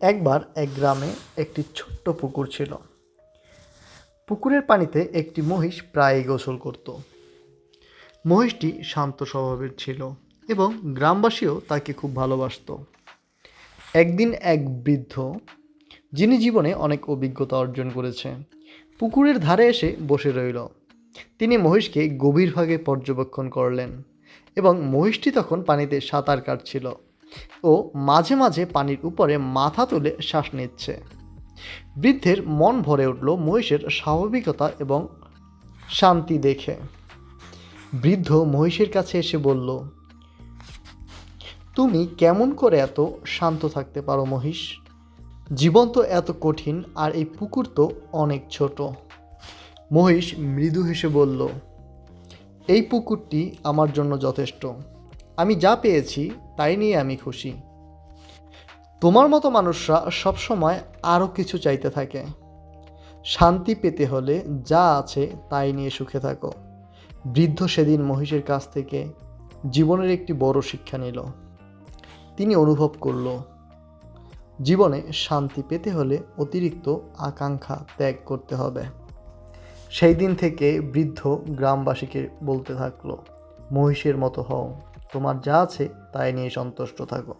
একবার এক গ্রামে একটি ছোট্ট পুকুর ছিল। পুকুরের পানিতে একটি মহিষ প্রায়ই গোসল করত। মহিষটি শান্ত স্বভাবের ছিল এবং গ্রামবাসীও তাকে খুব ভালোবাসত। একদিন এক বৃদ্ধ, যিনি জীবনে অনেক অভিজ্ঞতা অর্জন করেছে, পুকুরের ধারে এসে বসে রইল। তিনি মহিষকে গভীরভাবে পর্যবেক্ষণ করলেন এবং মহিষটি তখন পানিতে সাঁতার কাটছিল। ও মাঝে মাঝে পানির উপরে মাথা তুলে শ্বাস নিচ্ছে। বৃদ্ধের মন ভরে উঠল মহিষের স্বাভাবিকতা এবং শান্তি দেখে। বৃদ্ধ মহিষের কাছে এসে বলল, তুমি কেমন করে এত শান্ত থাকতে পারো মহিষ? জীবন তো এত কঠিন আর এই পুকুর তো অনেক ছোট। মহিষ মৃদু হেসে বলল, এই পুকুরটি আমার জন্য যথেষ্ট। আমি যা পেয়েছি, তাই নিয়ে আমি খুশি। তোমার মতো মানুষরা সবসময় আরও কিছু চাইতে থাকে। শান্তি পেতে হলে যা আছে, তাই নিয়ে সুখে থাকো। বৃদ্ধ সেদিন মহিষের কাছ থেকে জীবনের একটি বড় শিক্ষা নিল। তিনি অনুভব করল, জীবনে শান্তি পেতে হলে অতিরিক্ত আকাঙ্ক্ষা ত্যাগ করতে হবে। সেই দিন থেকে বৃদ্ধ গ্রামবাসীকে বলতে থাকল, মহিষের মতো হও। তোমার যা আছে তাই নিয়ে সন্তুষ্ট থাকো।